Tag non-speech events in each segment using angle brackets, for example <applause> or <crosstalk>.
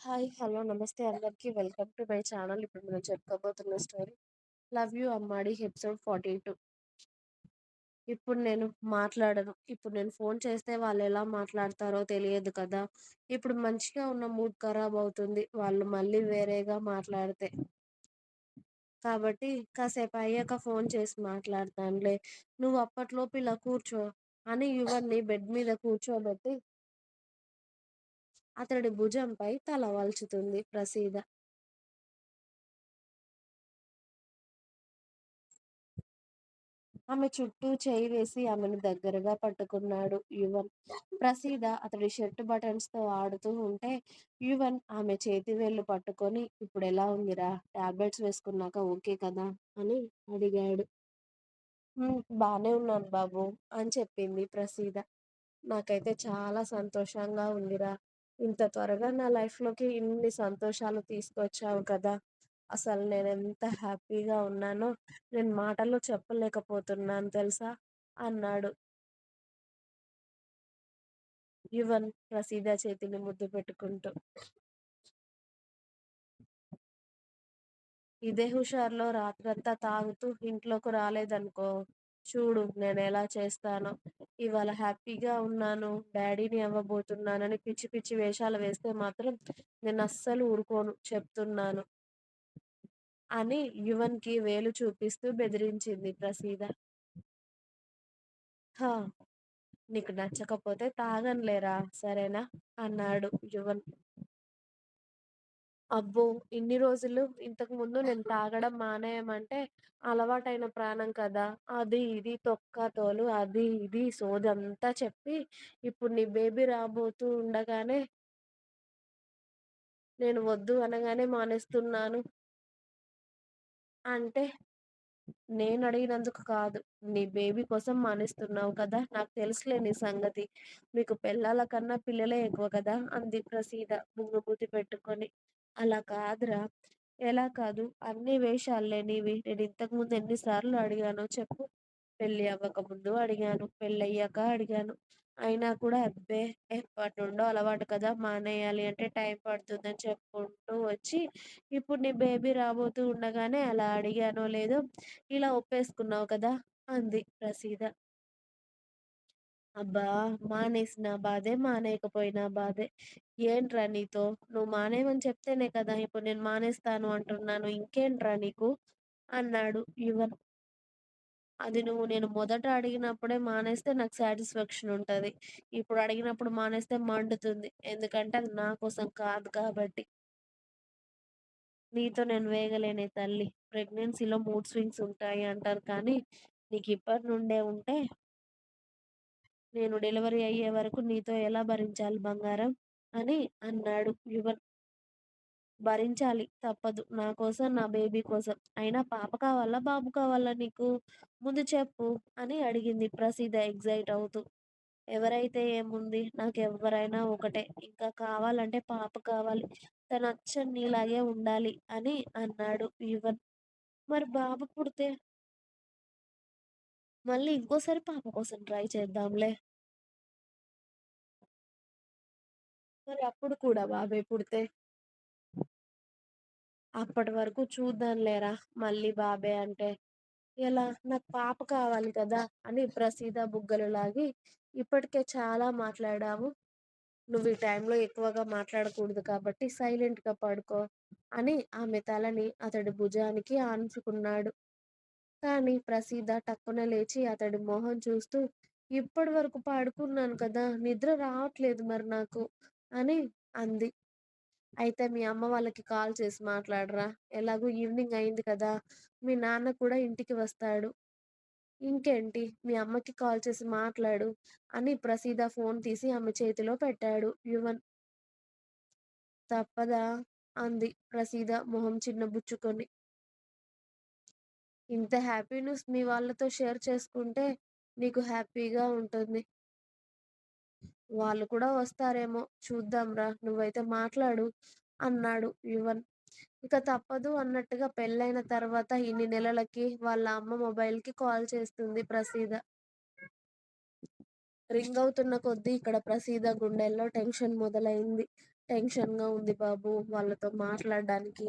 Hi hello namaste అందరికి. Welcome to my channel. ఇప్పుడు మనం చెప్పుకోబోతున్న story love you Ammadi episode forty two. ఇప్పుడు నేను మాట్లాడను. ఇప్పుడు నేను ఫోన్ చేస్తే వాళ్ళు ఎలా మాట్లాడతారో తెలియదు కదా. ఇప్పుడు మంచిగా ఉన్న మూడ్ ఖరాబ్ అవుతుంది. వాళ్ళు మళ్ళీ వేరేగా మాట్లాడితే. కాబట్టి కాసేపు అయ్యాక ఫోన్ చేసి మాట్లాడతానులే. నువ్వు అప్పట్లోపు ఇలా కూర్చో అని యువన్ని బెడ్ మీద కూర్చోబెట్టి అతడి భుజంపై తల వాల్చుతుంది ప్రసీద. ఆమె చుట్టూ చేయి వేసి ఆమెను దగ్గరగా పట్టుకున్నాడు యువన్. ప్రసీద అతడి షర్ట్ బటన్స్తో ఆడుతూ ఉంటే యువన్ ఆమె చేతి వేళ్ళు పట్టుకొని ఇప్పుడు ఎలా ఉందిరా? టాబ్లెట్స్ వేసుకున్నాక ఓకే కదా అని అడిగాడు. బానే ఉన్నాను బాబు అని చెప్పింది ప్రసీద. నాకైతే చాలా సంతోషంగా ఉందిరా. ఇంత త్వరగా నా లైఫ్లోకి ఇన్ని సంతోషాలు తీసుకొచ్చావు కదా! అసలు నేను ఎంత హ్యాపీగా ఉన్నానో నేను మాటల్లో చెప్పలేకపోతున్నాను తెలుసా? అన్నాడు. యువన్ ప్రసీద చేతిని ముద్దు పెట్టుకుంటూ. ఇదే హుషారులో రాత్రంతా తాగుతూ ఇంట్లోకి రాలేదనుకో చూడు నేను ఎలా చేస్తానో. ఇవాళ హ్యాపీగా ఉన్నాను డాడీని అవ్వబోతున్నానని పిచ్చి పిచ్చి వేషాలు వేస్తే మాత్రం నేను అస్సలు ఊరుకోను చెప్తున్నాను. అని యువన్కి వేలు చూపిస్తూ బెదిరించింది ప్రసీద. హా నీకు నచ్చకపోతే తాగనులేరా సరేనా? అన్నాడు యువన్. అబ్బో! ఇన్ని రోజులు ఇంతకు ముందు నేను <laughs> తాగడం మానేయమంటే అలవాటైన ప్రాణం కదా! అది ఇది తొక్క తోలు అది ఇది సోదంతా చెప్పి ఇప్పుడు నీ బేబీ రాబోతూ ఉండగానే నేను వద్దు అనగానే మానేస్తున్నాను. అంటే నేను అడిగినందుకు కాదు. నీ బేబీ కోసం మానేస్తున్నావు కదా! నాకు తెలుసులే నీ సంగతి. మీకు పిల్లల కన్నా పిల్లలే ఎక్కువ కదా! అంది ప్రసీద బుంగమూతి పెట్టుకొని. అలా కాదురా. ఎలా కాదు? అన్ని వేషాలే నీవి నేను ఇంతకు ముందు ఎన్నిసార్లు అడిగానో చెప్పు. పెళ్ళి అవ్వక ముందు అడిగాను. పెళ్ళయ్యాక అడిగాను. అయినా కూడా అబ్బే! ఎప్పటి నుండో అలవాటు కదా! మానేయాలి అంటే టైం పడుతుందని చెప్పుకుంటూ వచ్చి ఇప్పుడు నీ బేబీ రాబోతూ ఉండగానే అలా అడిగానో లేదో ఇలా ఒప్పేసుకున్నావు కదా! అంది ప్రసీద. అబ్బా! మానేసిన బాధే మానేయకపోయినా బాధే. ఏంట్రా నీతో? నువ్వు మానేయమని చెప్తేనే కదా ఇప్పుడు నేను మానేస్తాను అంటున్నాను. ఇంకేంట్రా నీకు? అన్నాడు యువన్. అది నువ్వు నేను మొదట అడిగినప్పుడే మానేస్తే నాకు సాటిస్ఫాక్షన్ ఉంటది. ఇప్పుడు అడిగినప్పుడు మానేస్తే మండుతుంది. ఎందుకంటే అది నా కోసం కాదు కాబట్టి. నీతో నేను వేగలేనే తల్లి. ప్రెగ్నెన్సీలో మూడ్ స్వింగ్స్ ఉంటాయి అంటారు కానీ నీకు ఇప్పటి నుండే ఉంటే నేను డెలివరీ అయ్యే వరకు నీతో ఎలా భరించాలి బంగారం? అని అన్నాడు యువన్. భరించాలి తప్పదు. నా కోసం నా బేబీ కోసం. అయినా పాప కావాలా బాబు కావాలా నీకు? ముందు చెప్పు అని అడిగింది. ప్రసీద ఎగ్జైట్ అవుతూ. ఎవరైతే ఏముంది? నాకు ఎవరైనా ఒకటే. ఇంకా కావాలంటే పాప కావాలి. తన అచ్చం నీలాగే ఉండాలి అని అన్నాడు యువన్. మరి బాబు పుడితే? మళ్ళీ ఇంకోసారి పాప కోసం ట్రై చేద్దాంలే. మరి అప్పుడు కూడా బాబే పుడితే. అప్పటి వరకు చూద్దాం లేరా మళ్ళీ బాబే అంటే. ఎలా నాకు పాప కావాలి కదా అని ప్రసీద బుగ్గలు లాగి ఇప్పటికే చాలా మాట్లాడాము నువ్వు ఈ టైంలో ఎక్కువగా మాట్లాడకూడదు కాబట్టి సైలెంట్గా పడుకో అని ఆమె తలని అతడి భుజానికి ఆనుచుకున్నాడు కానీ ప్రసీద టక్కున లేచి అతడి మొహం చూస్తూ ఇప్పటి వరకు పడుకున్నాను కదా నిద్ర రావట్లేదు మరి నాకు అని అంది. అయితే మీ అమ్మ వాళ్ళకి కాల్ చేసి మాట్లాడరా ఎలాగో ఈవినింగ్ అయింది కదా మీ నాన్న కూడా ఇంటికి వస్తాడు. ఇంకేంటి మీ అమ్మకి కాల్ చేసి మాట్లాడు అని ప్రసీద ఫోన్ తీసి ఆమె చేతిలో పెట్టాడు యువన్. తప్పదా అంది ప్రసీద మొహం చిన్న బుచ్చుకొని. ఇంత హ్యాపీ న్యూస్ మీ వాళ్ళతో షేర్ చేసుకుంటే నీకు హ్యాపీగా ఉంటుంది. వాళ్ళు కూడా వస్తారేమో చూద్దాంరా నువ్వైతే మాట్లాడు అన్నాడు యువన్. ఇక తప్పదు అన్నట్టుగా పెళ్ళైన తర్వాత ఇన్ని నెలలకి వాళ్ళ అమ్మ మొబైల్కి కాల్ చేస్తుంది ప్రసీద. రింగ్ అవుతున్న కొద్దీ ఇక్కడ ప్రసీద గుండెల్లో టెన్షన్ మొదలైంది. టెన్షన్‌గా ఉంది బాబు వాళ్ళతో మాట్లాడడానికి.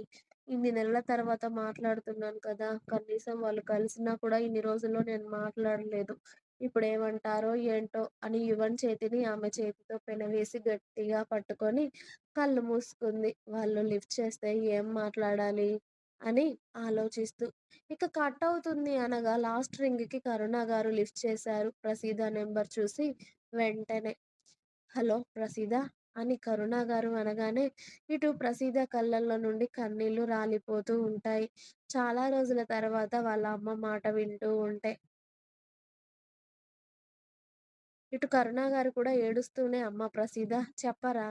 ఇన్ని నెలల తర్వాత మాట్లాడుతున్నాను కదా! కనీసం వాళ్ళు కలిసినా కూడా ఇన్ని రోజుల్లో నేను మాట్లాడలేదు. ఇప్పుడు ఏమంటారో ఏంటో అని యువన్ చేతిని ఆమె చేతితో పెనవేసి గట్టిగా పట్టుకొని కళ్ళు మూసుకుంది. వాళ్ళు లిఫ్ట్ చేస్తే ఏం మాట్లాడాలి? అని ఆలోచిస్తూ. ఇక కట్ అవుతుంది అనగా లాస్ట్ రింగ్‌కి కరుణ గారు లిఫ్ట్ చేశారు ప్రసీద నెంబర్ చూసి వెంటనే. హలో ప్రసీద అని కరుణ గారు అనగానే ఇటు ప్రసీద కళ్ళల్లో నుండి కన్నీళ్ళు రాలిపోతూ ఉంటాయి. చాలా రోజుల తర్వాత వాళ్ళ అమ్మ మాట వింటూ ఉంటే. ఇటు కరుణ గారు కూడా ఏడుస్తూనే అమ్మ ప్రసీద చెప్పరా?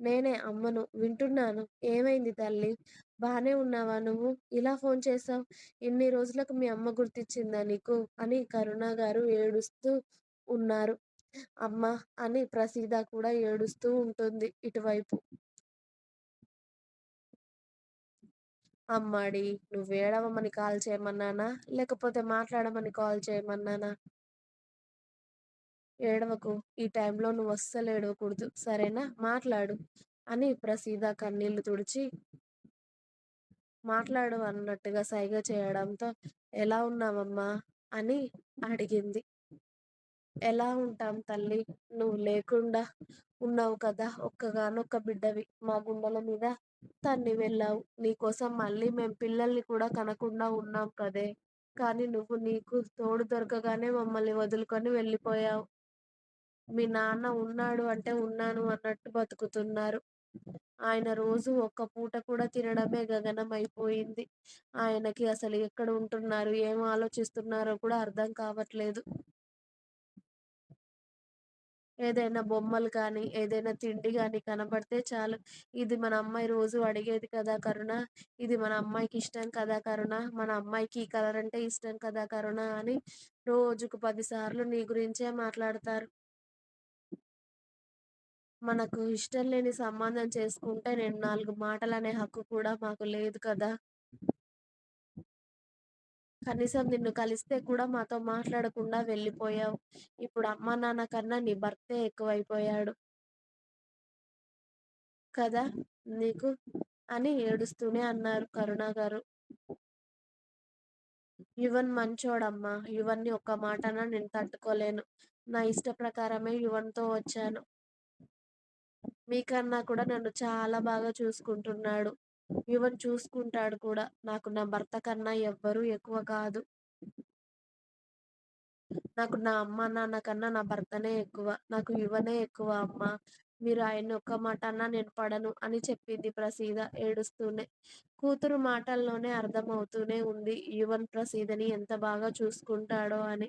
నేనే అమ్మను. వింటున్నాను. ఏమైంది తల్లి బాగానే ఉన్నావా నువ్వు? ఇలా ఫోన్ చేసావు ఇన్ని రోజులకు మీ అమ్మ గుర్తించిందా నీకు? అని కరుణ గారు ఏడుస్తూ ఉన్నారు. అమ్మా! అని ప్రసీద కూడా ఏడుస్తూ ఉంటుంది ఇటువైపు. అమ్మాడి! నువ్వేడవమని కాల్ చేయమన్నానా? లేకపోతే మాట్లాడమని కాల్ చేయమన్నానా? ఏడవకు. ఈ టైంలో నువ్వు అస్సలు ఏడవకూడదు. సరేనా? మాట్లాడు అని ప్రసీద కన్నీళ్ళు తుడిచి మాట్లాడు అన్నట్టుగా సైగ చేయడంతో ఎలా ఉన్నావమ్మా? అని అడిగింది. ఎలా ఉంటాం తల్లి నువ్వు లేకుండా ఉన్నావు కదా! ఒక్కగానొక్క బిడ్డవి. మా గుండెల మీద తన్ని వెళ్ళావు. నీకోసం మళ్ళీ మేము పిల్లల్ని కూడా కనకుండా ఉన్నాం కదే! కానీ నువ్వు నీకు తోడు దొరకగానే మమ్మల్ని వదులుకొని వెళ్ళిపోయావు. మీ నాన్న ఉన్నాడు అంటే ఉన్నాను అన్నట్టు బతుకుతున్నారు. ఆయన రోజు ఒక్క పూట కూడా తినడమే గగనం అయిపోయింది. ఆయనకి అసలు ఎక్కడ ఉంటున్నారు? ఏం ఆలోచిస్తున్నారో కూడా అర్థం కావట్లేదు. ఏదైనా బొమ్మలు కానీ, ఏదైనా తిండి కానీ కనపడితే చాలు ఇది మన అమ్మాయి రోజు అడిగేది కదా కరుణ! ఇది మన అమ్మాయికి ఇష్టం కదా కరుణ! మన అమ్మాయికి ఈ కలర్ అంటే ఇష్టం కదా కరుణ! అని రోజుకు పదిసార్లు నీ గురించే మాట్లాడతారు. మనకు ఇష్టం లేని సంబంధం చేసుకుంటే నేను నాలుగు మాటలనే హక్కు కూడా మాకు లేదు కదా! కనీసం నిన్ను కలిస్తే కూడా మాతో మాట్లాడకుండా వెళ్ళిపోయావు. ఇప్పుడు అమ్మా నాన్న కన్నా నీ భర్తే ఎక్కువైపోయాడు. కదా నీకు? అని ఏడుస్తూనే అన్నారు కరుణ గారు. యువన్ మంచోడమ్మా! యువన్‌ని ఒక్క మాటన నేను తట్టుకోలేను. నా ఇష్ట ప్రకారమే యువన్‌తో వచ్చాను. మీకన్నా కూడా నన్ను చాలా బాగా చూసుకుంటున్నాడు. యువన్ చూసుకుంటాడు కూడా. నాకు నా భర్త కన్నా ఎవ్వరూ ఎక్కువ కాదు. నాకు నా అమ్మ నాన్న కన్నా నా భర్తనే ఎక్కువ. నాకు యువనే ఎక్కువ అమ్మ మీరు ఆయన ఒక్క మాట అన్నా నేను పడను అని చెప్పింది ప్రసీద ఏడుస్తూనే. కూతురు మాటల్లోనే అర్థమవుతూనే ఉంది యువన్ ప్రసీదని ఎంత బాగా చూసుకుంటాడో అని.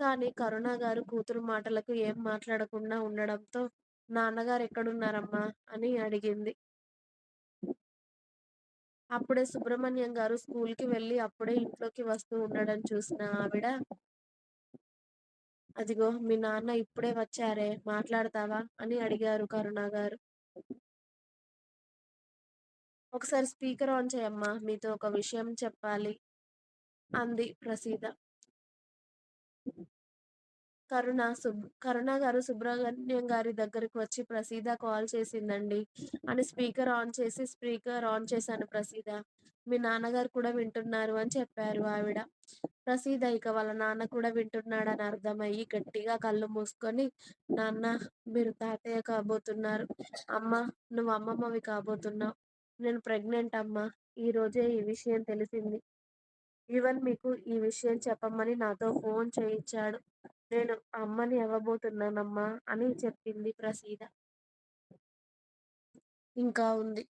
కానీ కరుణ గారు కూతురు మాటలకు ఏం మాట్లాడకుండా ఉండడంతో నాన్నగారు ఎక్కడున్నారమ్మా అని అడిగింది. అప్పుడే సుబ్రహ్మణ్యం గారు స్కూల్‌కి వెళ్ళి అప్పుడే ఇంట్లోకి వస్తూ ఉండడం చూసిన ఆవిడ అదిగో మీ నాన్న ఇప్పుడే వచ్చారే మాట్లాడతావా? అని అడిగారు కరుణ గారు. ఒకసారి స్పీకర్ ఆన్ చేయమ్మా మీతో ఒక విషయం చెప్పాలి. అంది ప్రసీద. కరుణ సుబ్ కరుణ గారు సుబ్రహ్మణ్యం గారి దగ్గరకు వచ్చి ప్రసీద కాల్ చేసిందండి అని స్పీకర్ ఆన్ చేసి స్పీకర్ ఆన్ చేశాను ప్రసీద. మీ నాన్నగారు కూడా వింటున్నారు అని చెప్పారు ఆవిడ. ప్రసీద ఇక వాళ్ళ నాన్న కూడా వింటున్నాడని అర్థమయ్యి గట్టిగా కళ్ళు మూసుకొని నాన్న మీరు తాతయ్య కాబోతున్నారు. అమ్మ నువ్వు అమ్మమ్మవి కాబోతున్నావు. నేను ప్రెగ్నెంట్ అమ్మ ఈ రోజే ఈ విషయం తెలిసింది. ఈవెన్ మీకు ఈ విషయం చెప్పమని నాతో ఫోన్ చేయించాడు. నేను అమ్మని అవ్వబోతున్నానమ్మా! అని చెప్పింది ప్రసీద. ఇంకా ఉంది.